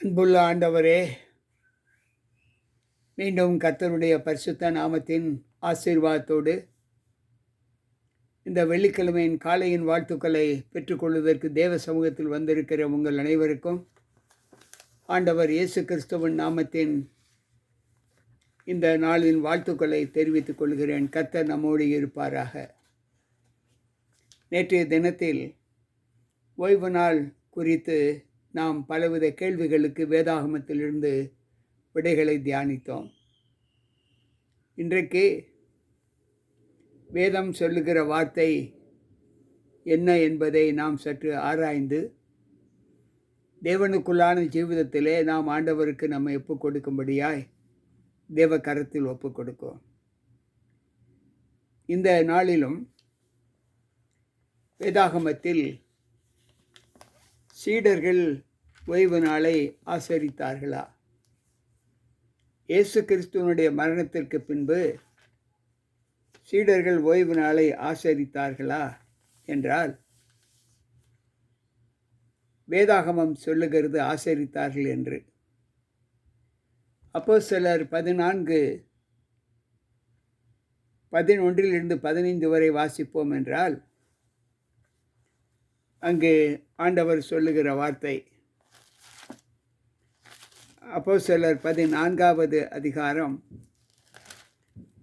அன்புள்ள ஆண்டவரே மீண்டும் கர்த்தருடைய பரிசுத்த நாமத்தின் ஆசீர்வாதத்தோடு இந்த வெள்ளிக்கிழமையின் காலையின் வாழ்த்துக்களை பெற்றுக்கொள்வதற்கு தேவ சமூகத்தில் வந்திருக்கிற உங்கள் அனைவருக்கும் ஆண்டவர் இயேசு கிறிஸ்துவன் நாமத்தின் இந்த நாளின் வாழ்த்துக்களை தெரிவித்துக் கொள்கிறேன். கர்த்தர் நம்மோடு இருப்பாராக. நேற்றைய தினத்தில் ஓய்வு நாள் குறித்து நாம் பலவித கேள்விகளுக்கு வேதாகமத்திலிருந்து விடைகளை தியானித்தோம். இன்றைக்கு வேதம் சொல்லுகிற வார்த்தை என்ன என்பதை நாம் சற்று ஆராய்ந்து தேவனுக்குள்ளான ஜீவிதத்திலே நாம் ஆண்டவருக்கு நம்மை ஒப்பு கொடுக்கும்படியாய் தேவ கரத்தில் ஒப்பு கொடுக்கும் இந்த நாளிலும் வேதாகமத்தில் சீடர்கள் ஓய்வு நாளை ஆசரித்தார்களா? இயேசு கிறிஸ்துவனுடைய மரணத்திற்கு பின்பு சீடர்கள் ஓய்வு நாளை ஆசரித்தார்களா என்றால் வேதாகமம் சொல்லுகிறது ஆசரித்தார்கள் என்று. அப்போ சிலர் பதினான்கு பதினொன்றிலிருந்து பதினைந்து வரை வாசிப்போம் என்றால் அங்கு ஆண்டவர் சொல்லுகிற வார்த்தை அப்போ சிலர் பதினான்காவது அதிகாரம்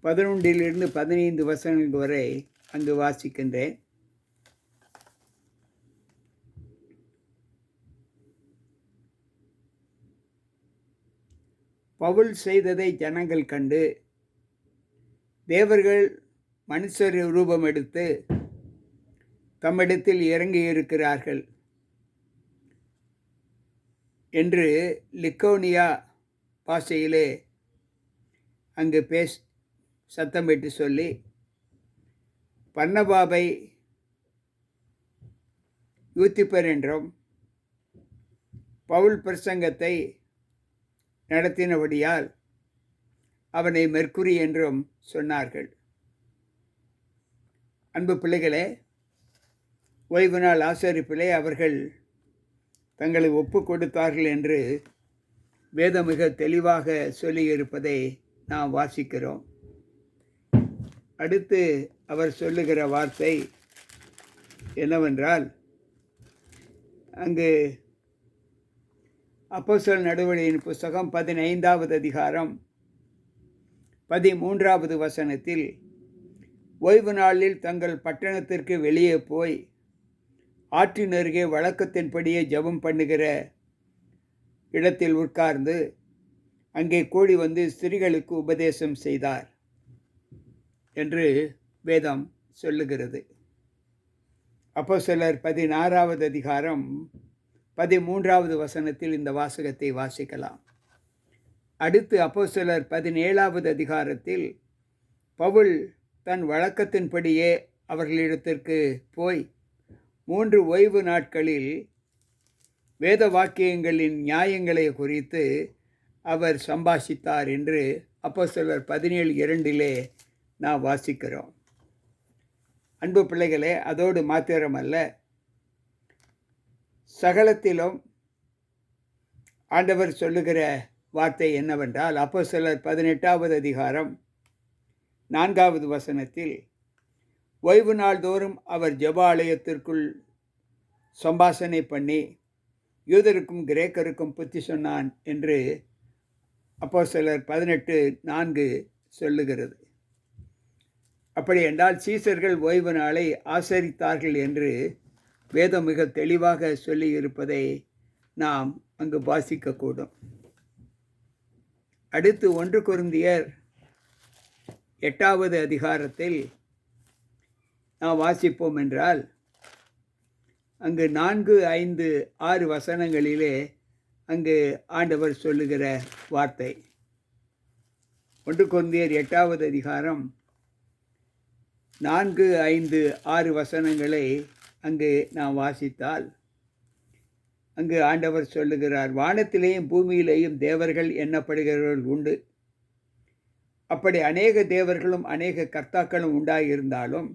பதினொன்றிலிருந்து பதினைந்து வசனங்கள் வரை அங்கு வாசிக்கின்றேன். பவுல் செய்ததை ஜனங்கள் கண்டு தேவர்கள் மனுஷர் ரூபம் எடுத்து தம்மிடத்தில் இறங்கி இருக்கிறார்கள் என்று லிக்கோனியா பாஷையிலே அங்கு பேஸ் சத்தமிட்டு சொல்லி பன்னபாபை யூத்திப்பர் என்றும் பவுல் பிரசங்கத்தை நடத்தினபடியால் அவனை மெர்க்குரி என்றும் சொன்னார்கள். அன்பு பிள்ளைகளே ஓய்வு நாள் ஆசரிப்பிலே அவர்கள் தங்களை ஒப்பு கொடுத்தார்கள் என்று வேதம் மிக தெளிவாக சொல்லியிருப்பதை நாம் வாசிக்கிறோம். அடுத்து அவர் சொல்லுகிற வார்த்தை என்னவென்றால் அங்கு அப்போசல் நடுவழியின் புஸ்தகம் பதினைந்தாவது அதிகாரம் பதிமூன்றாவது வசனத்தில் ஓய்வு நாளில் தங்கள் பட்டணத்திற்கு வெளியே போய் ஆற்றின் அருகே வழக்கத்தின்படியே ஜெபம் பண்ணுகிற இடத்தில் உட்கார்ந்து அங்கே கூடி வந்து ஸ்திரிகளுக்கு உபதேசம் செய்தார் என்று வேதம் சொல்லுகிறது. அப்போ சிலர் பதினாறாவது அதிகாரம் பதிமூன்றாவது வசனத்தில் இந்த வாசகத்தை வாசிக்கலாம். அடுத்து அப்போ சிலர் பதினேழாவது அதிகாரத்தில் பவுல் தன் வழக்கத்தின்படியே அவர்களிடத்திற்கு போய் மூன்று ஓய்வு நாட்களில் வேத வாக்கியங்களின் நியாயங்களை குறித்து அவர் சம்பாஷித்தார் என்று அப்போ சிலர் பதினேழு இரண்டிலே நாம் வாசிக்கிறோம். அன்பு பிள்ளைகளே அதோடு மாத்திரமல்ல சகலத்திலும் ஆண்டவர் சொல்லுகிற வார்த்தை என்னவென்றால் அப்போ சிலர் பதினெட்டாவது அதிகாரம் நான்காவது வசனத்தில் ஓய்வு நாள்தோறும் அவர் ஜபாலயத்திற்குள் சம்பாசனை பண்ணி யூதருக்கும் கிரேக்கருக்கும் புத்தி சொன்னான் என்று அப்போ சிலர் பதினெட்டு நான்கு சொல்லுகிறது. அப்படி என்றால் சீசர்கள் ஓய்வு நாளை ஆசரித்தார்கள் என்று வேதம் மிக தெளிவாக சொல்லி இருப்பதை நாம் அங்கு வாசிக்கக்கூடும். அடுத்து ஒன்று குருந்தியர் எட்டாவது அதிகாரத்தில் நாம் வாசிப்போம் என்றால் அங்கு நான்கு ஐந்து ஆறு வசனங்களிலே அங்கு ஆண்டவர் சொல்லுகிற வார்த்தை. ஒன்று கொந்தியர் எட்டாவது அதிகாரம் நான்கு ஐந்து ஆறு வசனங்களை அங்கு நாம் வாசித்தால் அங்கு ஆண்டவர் சொல்லுகிறார் வானத்திலேயும் பூமியிலேயும் தேவர்கள் எண்ணப்படுகிறவர்கள் உண்டு. அப்படி அநேக தேவர்களும் அநேக கர்த்தாக்களும் உண்டாயிருந்தாலும்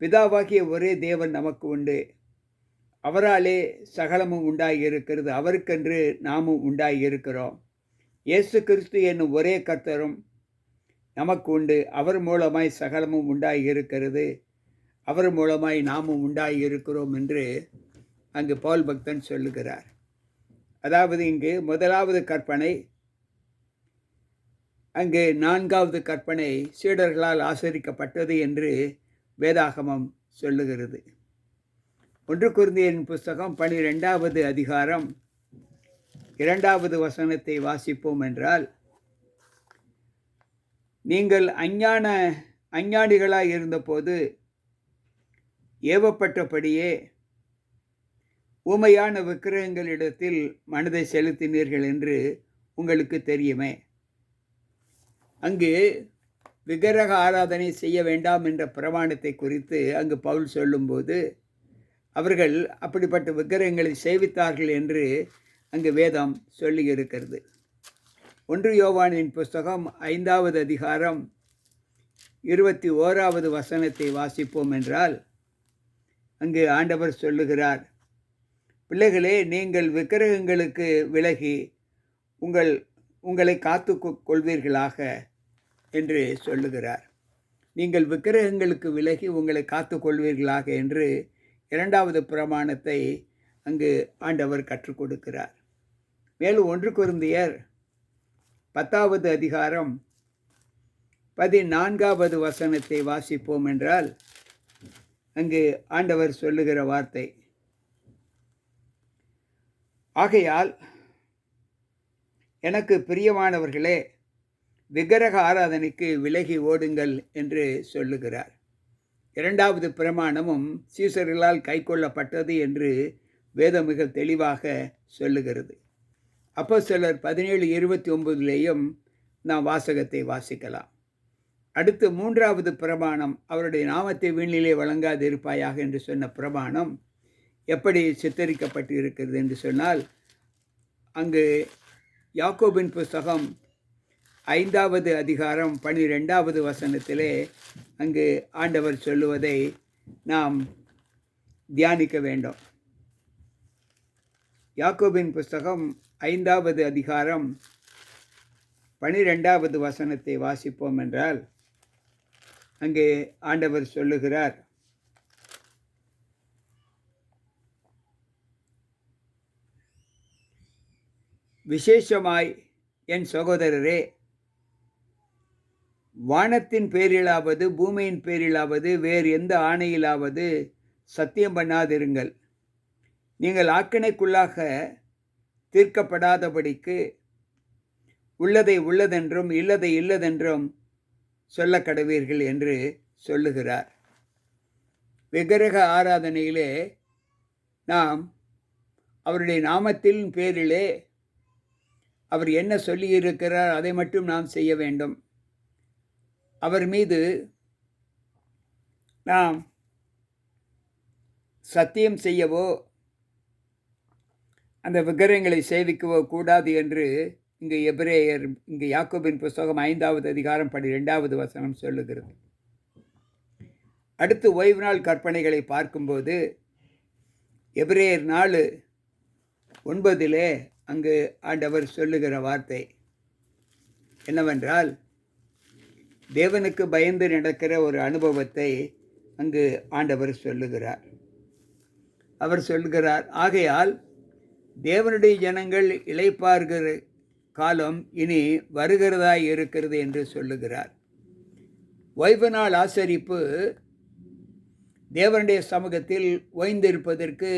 பிதாவாகிய ஒரே தேவன் நமக்கு உண்டு. அவராலே சகலமும் உண்டாகி இருக்கிறது அவருக்கென்று நாமும் உண்டாகி இருக்கிறோம் இயேசு கிறிஸ்து என்னும் ஒரே கர்த்தரும் நமக்கு உண்டு. அவர் மூலமாய் சகலமும் உண்டாகி இருக்கிறது அவர் மூலமாய் நாமும் உண்டாகி இருக்கிறோம் என்று அங்கு பால் பக்தன் சொல்லுகிறார். அதாவது இங்கு முதலாவது கற்பனை அங்கு நான்காவது கற்பனை சீடர்களால் ஆசரிக்கப்பட்டது என்று வேதாகமம் சொல்லுகிறது. ஒன்று குருந்தியின் புஸ்தகம் பனிரெண்டாவது அதிகாரம் இரண்டாவது வசனத்தை வாசிப்போம் என்றால் நீங்கள் அஞ்ஞான அஞ்ஞானிகளாக இருந்தபோது ஏவப்பட்டபடியே ஊமையான விக்கிரகங்களிடத்தில் மனதை செலுத்தினீர்கள் என்று உங்களுக்கு தெரியுமே. அங்கு விக்கிரக ஆராதனை செய்ய வேண்டாம் என்ற பிரமாணத்தை குறித்து அங்கு பவுல் சொல்லும்போது அவர்கள் அப்படிப்பட்ட விக்கிரகங்களை சேவித்தார்கள் என்று அங்கு வேதம் சொல்லி இருக்கிறது. ஒன்று யோவானின் புஸ்தகம் ஐந்தாவது அதிகாரம் இருபத்தி ஓராவது வசனத்தை வாசிப்போம் என்றால் அங்கு ஆண்டவர் சொல்லுகிறார் பிள்ளைகளே நீங்கள் விக்கிரகங்களுக்கு விலகி உங்கள் உங்களை காத்து கொள்வீர்களாக என்று சொல்லுகிறார். நீங்கள் விக்கிரகங்களுக்கு விலகி உங்களை காத்து கொள்வீர்களாக என்று இரண்டாவது பிரமாணத்தை அங்கு ஆண்டவர் கற்றுக் கொடுக்கிறார். மேலும் ஒன்று குருந்தியர் பத்தாவது அதிகாரம் பதினான்காவது வசனத்தை வாசிப்போம் என்றால் அங்கு ஆண்டவர் சொல்லுகிற வார்த்தை ஆகையால் எனக்கு பிரியமானவர்களே விக்கிரக ஆராதனைக்கு விலகி ஓடுங்கள் என்று சொல்லுகிறார். இரண்டாவது பிரமாணமும் சீசர்களால் கைக்கொள்ளப்பட்டது என்று வேதம் மிக தெளிவாக சொல்லுகிறது. அப்போ சிலர் பதினேழு இருபத்தி ஒன்பதுலேயும் நாம் வாசகத்தை வாசிக்கலாம். அடுத்து மூன்றாவது பிரமாணம் அவருடைய நாமத்தை வீணிலே வழங்காது இருப்பாயாக என்று சொன்ன பிரமாணம் எப்படி சித்தரிக்கப்பட்டு இருக்கிறது என்று சொன்னால் அங்கு யாக்கோபின் புஸ்தகம் ஐந்தாவது அதிகாரம் பனிரெண்டாவது வசனத்திலே அங்கு ஆண்டவர் சொல்லுவதை நாம் தியானிக்க வேண்டும். யாக்கோபின் புஸ்தகம் ஐந்தாவது அதிகாரம் பனிரெண்டாவது வசனத்தை வாசிப்போம் என்றால் அங்கே ஆண்டவர் சொல்லுகிறார் விசேஷமாய் என் சகோதரரே வானத்தின் பேரிலாவது பூமியின் பேரிலாவது வேறு எந்த ஆணையிலாவது சத்தியம் பண்ணாதிருங்கள். நீங்கள் ஆக்கினைக்குள்ளாக தீர்க்கப்படாதபடிக்கு உள்ளதை உள்ளதென்றும் இல்லதை இல்லதென்றும் சொல்ல கடவீர்கள் என்று சொல்லுகிறார். விக்கிரக ஆராதனையிலே நாம் அவருடைய நாமத்தின் பேரிலே அவர் என்ன சொல்லியிருக்கிறார் அதை மட்டும் நாம் செய்ய வேண்டும். அவர் மீது நாம் சத்தியம் செய்யவோ அந்த விக்கிரகங்களை சேவிக்கவோ கூடாது என்று இங்கு எபிரேயர் இங்கு யாக்கோபின் புஸ்தகம் ஐந்தாவது அதிகாரம் படி ரெண்டாவது வசனம் சொல்லுகிறது. அடுத்து ஓய்வு நாள் கற்பனைகளை பார்க்கும்போது எபிரேயர் நாலு ஒன்பதிலே அங்கு ஆண்டவர் சொல்லுகிற வார்த்தை என்னவென்றால் தேவனுக்கு பயந்து நடக்கிற ஒரு அனுபவத்தை அங்கு ஆண்டவர் சொல்லுகிறார். அவர் சொல்லுகிறார் ஆகையால் தேவனுடைய ஜனங்கள் இழைப்பார்கிற காலம் இனி வருகிறதாய் இருக்கிறது என்று சொல்லுகிறார். ஓய்வு நாள் ஆசரிப்பு தேவனுடைய சமூகத்தில் ஓய்ந்திருப்பதற்கு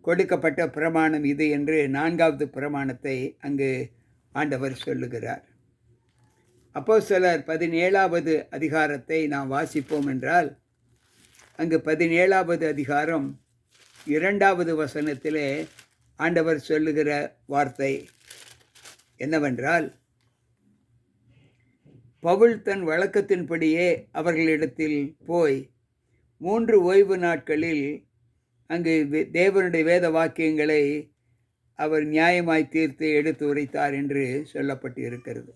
கொடுக்கப்பட்ட பிரமாணம் இது என்று நான்காவது பிரமாணத்தை அங்கு ஆண்டவர் சொல்லுகிறார். அப்போ சிலர் பதினேழாவது அதிகாரத்தை நாம் வாசிப்போம் என்றால் அங்கு பதினேழாவது அதிகாரம் இரண்டாவது வசனத்திலே ஆண்டவர் சொல்லுகிற வார்த்தை என்னவென்றால் பவுல் தன் வழக்கத்தின்படியே அவர்களிடத்தில் போய் மூன்று ஓய்வு நாட்களில் அங்கு தேவனுடைய வேத வாக்கியங்களை அவர் நியாயமாய் தீர்த்து எடுத்து உரைத்தார் என்று சொல்லப்பட்டு இருக்கிறது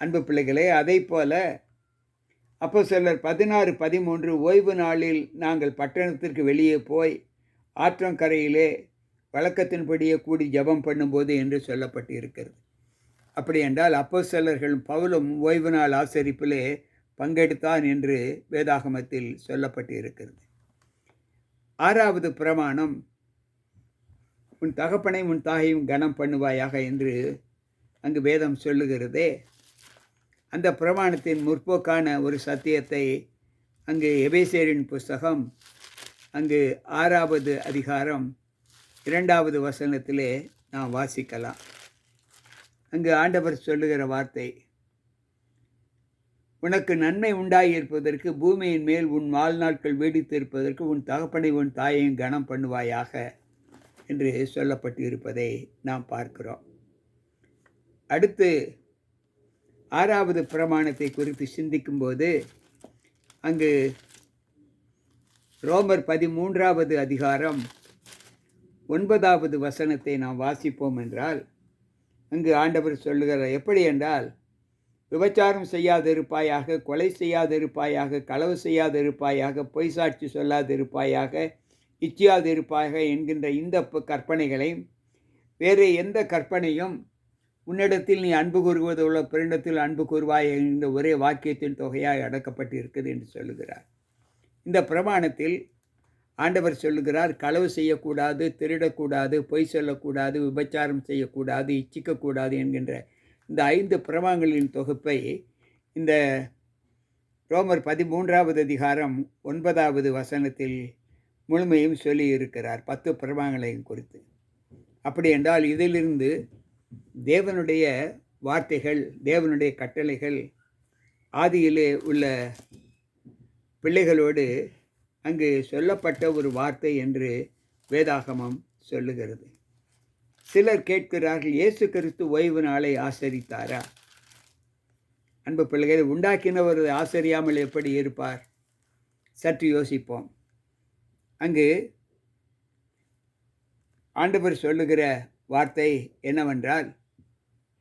அன்பு பிள்ளைகளே அதை போல அப்போ சிலர் பதினாறு பதிமூன்று ஓய்வு நாளில் நாங்கள் பட்டணத்திற்கு வெளியே போய் ஆற்றங்கரையிலே வழக்கத்தின்படியே கூடி ஜெபம் பண்ணும்போது என்று சொல்லப்பட்டு இருக்கிறது அப்படி என்றால் அப்போஸ்தலர்களும் பவுலும் ஓய்வு நாள் ஆசரிப்பிலே பங்கெடுத்தான் என்று வேதாகமத்தில் சொல்லப்பட்டு இருக்கிறது ஆறாவது பிரமாணம் உன் தகப்பனை உன் தாயையும் கனம் பண்ணுவாயாக என்று அங்கு வேதம் சொல்லுகிறதே. அந்த பிரமாணத்தின் முற்போக்கான ஒரு சத்தியத்தை அங்கு எபேசேரின் புஸ்தகம் அங்கு ஆறாவது அதிகாரம் இரண்டாவது வசனத்திலே நாம் வாசிக்கலாம். அங்கு ஆண்டவர் சொல்லுகிற வார்த்தை உனக்கு நன்மை உண்டாகியிருப்பதற்கு பூமியின் மேல் உன் வாழ்நாட்கள் வீடித்திருப்பதற்கு உன் தகப்பனை உன் தாயையும் கனம் பண்ணுவாயாக என்று சொல்லப்பட்டு இருப்பதை நாம் பார்க்கிறோம். அடுத்து ஆறாவது பிரமாணத்தை குறித்து சிந்திக்கும்போது அங்கு ரோமர் பதிமூன்றாவது அதிகாரம் ஒன்பதாவது வசனத்தை நாம் வாசிப்போம் என்றால் அங்கு ஆண்டவர் சொல்லுகிறார் எப்படி என்றால் விபச்சாரம் செய்யாதிருப்பாயாக கொலை செய்யாதிருப்பாயாக களவு செய்யாதிருப்பாயாக பொய் சாட்சி சொல்லாதிருப்பாயாக இச்சியாதிருப்பாயாக என்கின்ற இந்த கற்பனைகளையும் வேறு எந்த கற்பனையும் உன்னிடத்தில் நீ அன்பு கூறுவது உள்ள பிறனிடத்தில் அன்பு கூறுவாய் இந்த ஒரே வாக்கியத்தின் தொகையாய் அடக்கப்பட்டு இருக்குது என்று சொல்லுகிறார். இந்த பிரமாணத்தில் ஆண்டவர் சொல்லுகிறார் களவு செய்யக்கூடாது திருடக்கூடாது பொய் சொல்லக்கூடாது விபச்சாரம் செய்யக்கூடாது இச்சிக்கக்கூடாது என்கின்ற இந்த ஐந்து பிரமாணங்களின் தொகுப்பை இந்த ரோமர் பதிமூன்றாவது அதிகாரம் ஒன்பதாவது வசனத்தில் முழுமையும் சொல்லி இருக்கிறார் பத்து பிரமாணங்களையும் குறித்து. அப்படி என்றால் இதிலிருந்து தேவனுடைய வார்த்தைகள் தேவனுடைய கட்டளைகள் ஆதியிலே உள்ள பிள்ளைகளோடு அங்கு சொல்லப்பட்ட ஒரு வார்த்தை என்று வேதாகமம் சொல்லுகிறது. சிலர் கேட்கிறார்கள் இயேசு கிறிஸ்து ஓய்வு நாளை ஆசரித்தாரா? அன்பு பிள்ளைகளை உண்டாக்கினவர் ஆசரியாமல் எப்படி இருப்பார்? சற்று யோசிப்போம். அங்கு ஆண்டவர் சொல்லுகிற வார்த்தை என்னவென்றால்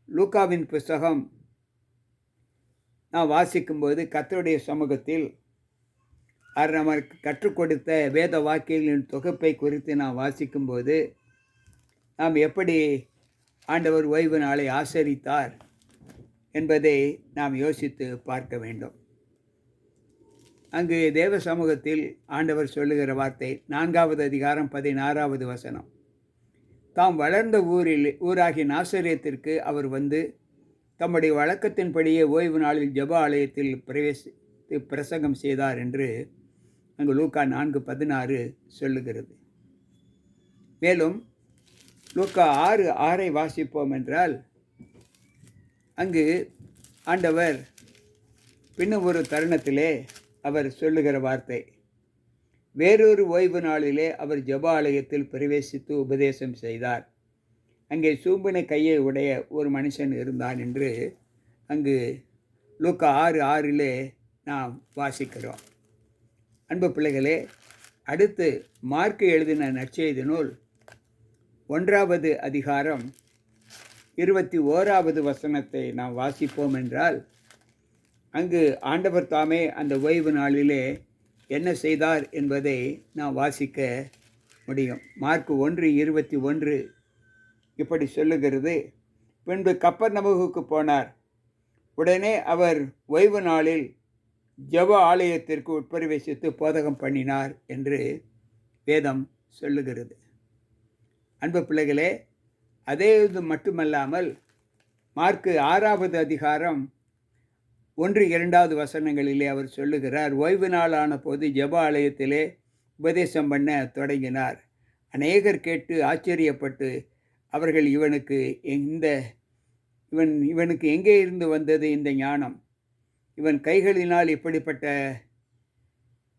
லூக்காவின் புஸ்தகம் நான் வாசிக்கும்போது கத்தருடைய சமூகத்தில் அவர் நமக்கு கற்றுக் கொடுத்த வேத வாக்கியங்களின் தொகுப்பை குறித்து நாம் வாசிக்கும்போது நாம் எப்படி ஆண்டவர் ஓய்வு நாளை ஆசரித்தார் என்பதை நாம் யோசித்து பார்க்க வேண்டும். அங்கு தேவ சமூகத்தில் ஆண்டவர் சொல்லுகிற வார்த்தை நான்காவது அதிகாரம் பதினாறாவது வசனம். தாம் வளர்ந்த ஊரில் ஊராகி நாசரியத்திற்கு அவர் வந்து தம்முடைய வழக்கத்தின்படியே ஓய்வு நாளில் ஜெப ஆலயத்தில் பிரவேசித்து பிரசங்கம் செய்தார் என்று அங்கு லூக்கா நான்கு பதினாறு சொல்லுகிறது. மேலும் லூக்கா ஆறு ஆறை வாசிப்போம் என்றால் அங்கு ஆண்டவர் பின்னும் ஒரு தருணத்திலே அவர் சொல்லுகிற வார்த்தை வேறொரு ஓய்வு நாளிலே அவர் ஜெப ஆலயத்தில் பிரவேசித்து உபதேசம் செய்தார். அங்கே சூம்பின கையை உடைய ஒரு மனுஷன் இருந்தான் என்று அங்கு லூக்கா ஆறு ஆறிலே நாம் வாசிக்கிறோம். அன்பு பிள்ளைகளே அடுத்து மார்க்கு எழுதின நற்செய்தி நூல் ஒன்றாவது அதிகாரம் இருபத்தி ஓராவது வசனத்தை நாம் வாசிப்போம் என்றால் அங்கு ஆண்டவர் தாமே அந்த ஓய்வு நாளிலே என்ன செய்தார் என்பதை நாம் வாசிக்க முடியும். மார்க்கு ஒன்று இருபத்தி ஒன்று இப்படி சொல்லுகிறது. பின்பு கப்பர் நமுகுக்கு போனார். உடனே அவர் ஓய்வு நாளில் ஜெப ஆலயத்திற்கு உட்பிரவேசித்து போதகம் பண்ணினார் என்று வேதம் சொல்லுகிறது. அன்பு பிள்ளைகளே அதே இது மட்டுமல்லாமல் மார்க்கு ஆறாவது அதிகாரம் ஒன்று இரண்டாவது வசனங்களிலே அவர் சொல்லுகிறார் ஓய்வு நாளான போது ஜெப ஆலயத்திலே உபதேசம் பண்ண தொடங்கினார். அநேகர் கேட்டு ஆச்சரியப்பட்டு அவர்கள் இவனுக்கு இந்த இவன் இவனுக்கு எங்கே இருந்து வந்தது இந்த ஞானம்? இவன் கைகளினால் இப்படிப்பட்ட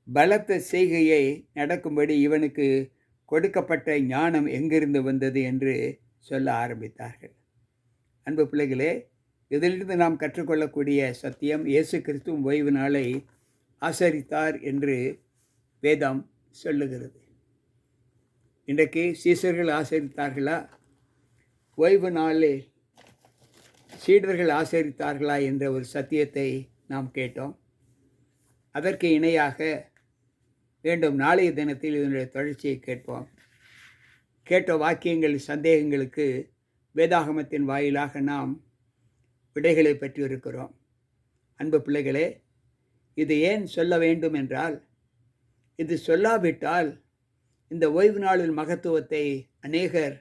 பலத்த செய்கையை நடக்கும்படி இவனுக்கு கொடுக்கப்பட்ட ஞானம் எங்கிருந்து வந்தது? என்று சொல்ல ஆரம்பித்தார்கள். அன்பு பிள்ளைகளே இதிலிருந்து நாம் கற்றுக்கொள்ளக்கூடிய சத்தியம் இயேசு கிறிஸ்துவும் ஓய்வு நாளை ஆசரித்தார் என்று வேதம் சொல்லுகிறது. இன்றைக்கு சீசர்கள் ஆசரித்தார்களா? ஓய்வு நாளில் சீடர்கள் ஆசரித்தார்களா என்ற ஒரு சத்தியத்தை நாம் கேட்டோம். அதற்கு இணையாக வேண்டும் நாளைய தினத்தில் இதனுடைய தொடர்ச்சியை கேட்போம். கேட்ட வாக்கியங்கள் சந்தேகங்களுக்கு வேதாகமத்தின் வாயிலாக நாம் விடைகளை பெற்றிருக்கிறோம் அன்பு பிள்ளைகளே இது ஏன் சொல்ல வேண்டும் என்றால் இது சொல்லாவிட்டால் இந்த ஓய்வு நாளின் மகத்துவத்தை அநேகர்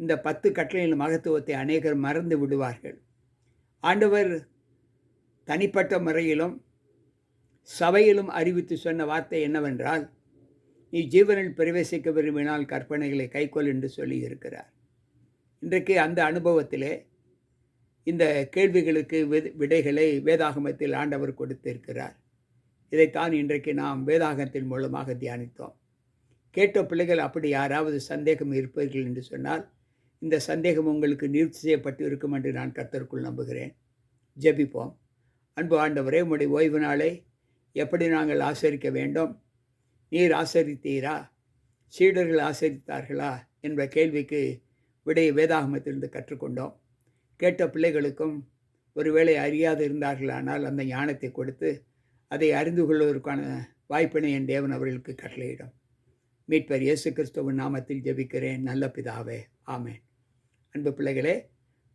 இந்த பத்து கட்டளையின் மகத்துவத்தை அநேகர் மறந்து விடுவார்கள். ஆண்டவர் தனிப்பட்ட முறையிலும் சபையிலும் அறிவித்து சொன்ன வார்த்தை என்னவென்றால் நீ ஜீவனில் பிரவேசிக்க விரும்பினால் கற்பனைகளை கைக்கொள் என்று சொல்லி இருக்கிறார் இன்றைக்கு அந்த அனுபவத்திலே இந்த கேள்விகளுக்கு விடைகளை வேதாகமத்தில் ஆண்டவர் கொடுத்திருக்கிறார். இதைத்தான் இன்றைக்கு நாம் வேதாகத்தின் மூலமாக தியானித்தோம். கேட்ட பிள்ளைகள் அப்படி யாராவது சந்தேகம் இருப்பீர்கள் என்று சொன்னால் இந்த சந்தேகம் உங்களுக்கு நிறுத்தி செய்யப்பட்டு இருக்கும் என்று நான் கர்த்தருக்குள் நம்புகிறேன். ஜெபிப்போம். அன்பு ஆண்டவரே உடைய ஓய்வு நாளை எப்படி நாங்கள் ஆசரிக்க வேண்டும்? நீர் ஆசரித்தீரா? சீடர்கள் ஆசரித்தார்களா? என்ற கேள்விக்கு விடைய வேதாகமத்திலிருந்து கற்றுக்கொண்டோம். கேட்ட பிள்ளைகளுக்கும் ஒருவேளை அறியாது இருந்தார்களானால் அந்த ஞானத்தை கொடுத்து அதை அறிந்து கொள்வதற்கான வாய்ப்பினை என் தேவன் அவர்களுக்கு கட்டளையிடும். மீட்பர் இயேசு கிறிஸ்துவின் நாமத்தில் ஜெபிக்கிறேன். நல்ல பிதாவே. ஆமேன். அன்பு பிள்ளைகளே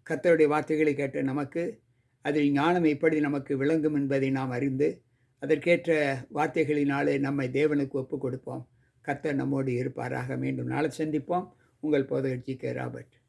கத்தருடைய வார்த்தைகளை கேட்ட நமக்கு அதில் ஞானம் எப்படி நமக்கு விளங்கும் என்பதை நாம் அறிந்து அதற்கேற்ற வார்த்தைகளினாலே நம்மை தேவனுக்கு ஒப்பு கொடுப்போம். கத்தர் நம்மோடு இருப்பாராக. மீண்டும் நாளை சந்திப்போம். உங்கள் போதகர்ஜி கே ராபர்ட்.